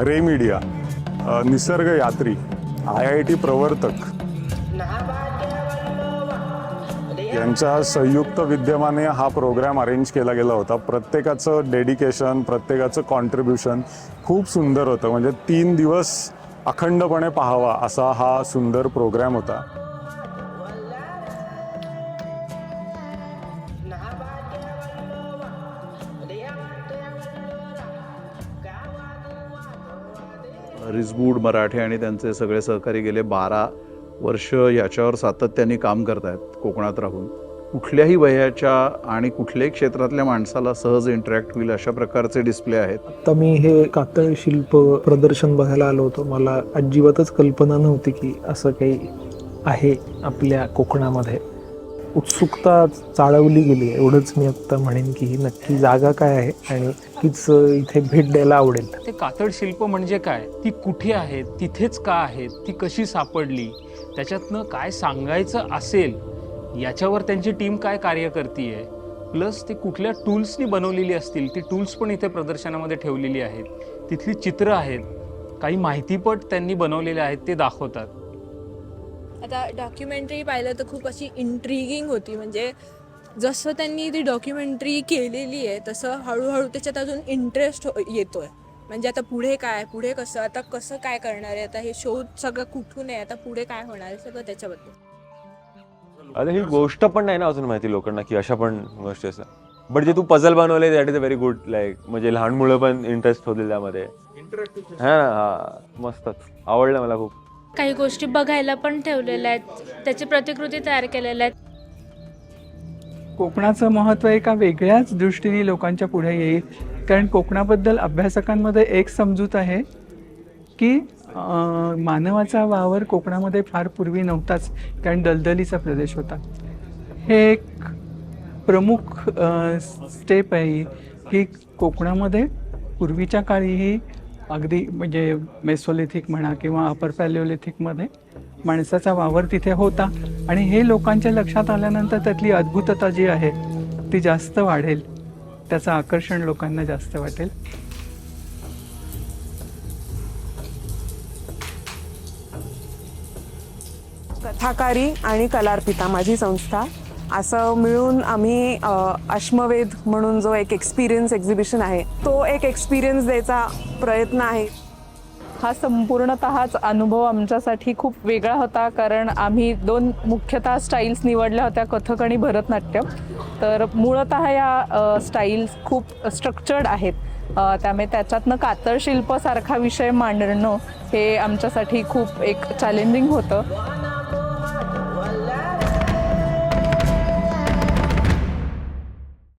रे media निसर्ग यात्री I I T प्रवर्तक यांच्या संयुक्त विद्यमाने हा प्रोग्राम अरेंज केला गेला होता. प्रत्येकाचं डेडिकेशन प्रत्येकाचं कॉन्ट्रीब्युशन खूप सुंदर होतं. म्हणजे तीन दिवस अखंडपणे पाहावा असा हा सुंदर प्रोग्राम होता. रिजबूड मराठे आणि त्यांचे सगळे सहकारी गेले बारा वर्ष याच्यावर सातत्याने काम करत आहेत कोकणात राहून. कुठल्याही वयाच्या आणि कुठल्याही क्षेत्रातल्या माणसाला सहज इंटरॅक्ट होईल अशा प्रकारचे डिस्प्ले आहेत. आता मी हे कातळ शिल्प प्रदर्शन बघायला आलो होतो. मला अजिबातच कल्पना नव्हती की असं काही आहे आपल्या कोकणामध्ये. उत्सुकता चाळवली गेली आहे. एवढंच मी आत्ता म्हणेन की ही नक्की जागा काय आहे आणि नक्कीच इथे भेट द्यायला आवडेल. ते कातळ शिल्प म्हणजे काय? ती कुठे आहेत तिथेच का आहेत ती कशी सापडली? त्याच्यातनं काय सांगायचं असेल? याच्यावर त्यांची टीम काय कार्य करते प्लस ते कुठल्या टूल्सनी बनवलेली असतील? ती टूल्स पण इथे प्रदर्शनामध्ये ठेवलेली आहेत. तिथली चित्र आहेत. काही माहितीपट त्यांनी बनवलेले आहेत ते दाखवतात. आता डॉक्युमेंटरी पाहिलं तर खूप अशी इंट्रिगिंग होती. म्हणजे जसं त्यांनी ती डॉक्युमेंटरी केलेली आहे तसं हळूहळू त्याच्यात अजून इंटरेस्ट येतोय. म्हणजे आता पुढे काय पुढे कसं आता कसं काय करणार आहे आता हे शोध सगळं कुठून आहे आता पुढे काय होणार आहे सगळं त्याच्याबद्दल. आता ही गोष्ट पण नाही ना अजून माहिती लोकांना की अशा पण गोष्टी असतात. बट जे तू पझल बनवले that is a very good like म्हणजे लहान मुलं पण इंटरेस्ट होतील त्यामध्ये हा हा मस्तच. आवडलं मला खूप. काही गोष्टी बघायला पण ठेवलेल्या आहेत. त्याची प्रतिकृती तयार केलेल्या आहेत. कोकणाचं महत्त्व एका वेगळ्याच दृष्टीने लोकांच्या पुढे येईल. कारण कोकणाबद्दल अभ्यासकांमध्ये एक समजूत आहे की मानवाचा वावर कोकणामध्ये फार पूर्वी नव्हताच कारण दलदलीचा प्रदेश होता. हे एक प्रमुख स्टेप आहे ही, की कोकणामध्ये पूर्वीच्या काळीही अगदी म्हणजे मेसोलिथिक म्हणा किंवा अपर पॅलिओलिथिकमध्ये माणसाचा वावर तिथे होता. आणि हे लोकांच्या लक्षात आल्यानंतर त्यातली अद्भुतता जी आहे ती जास्त वाढेल. त्याचं आकर्षण लोकांना जास्त वाटेल. कथाकारी आणि कलार्पिता माझी संस्था असं मिळून आम्ही अश्मवेध म्हणून जो एक एक्सपिरियन्स एक्झिबिशन आहे तो एक एक्सपिरियन्स द्यायचा प्रयत्न आहे. हा संपूर्णतःच अनुभव आमच्यासाठी खूप वेगळा होता कारण आम्ही दोन मुख्यतः स्टाईल्स निवडल्या होत्या कथक आणि भरतनाट्यम. तर मूळतः या स्टाईल्स खूप स्ट्रक्चर्ड आहेत. त्यामुळे त्याच्यातनं कातळ शिल्पसारखा विषय मांडणं हे आमच्यासाठी खूप एक चॅलेंजिंग होतं.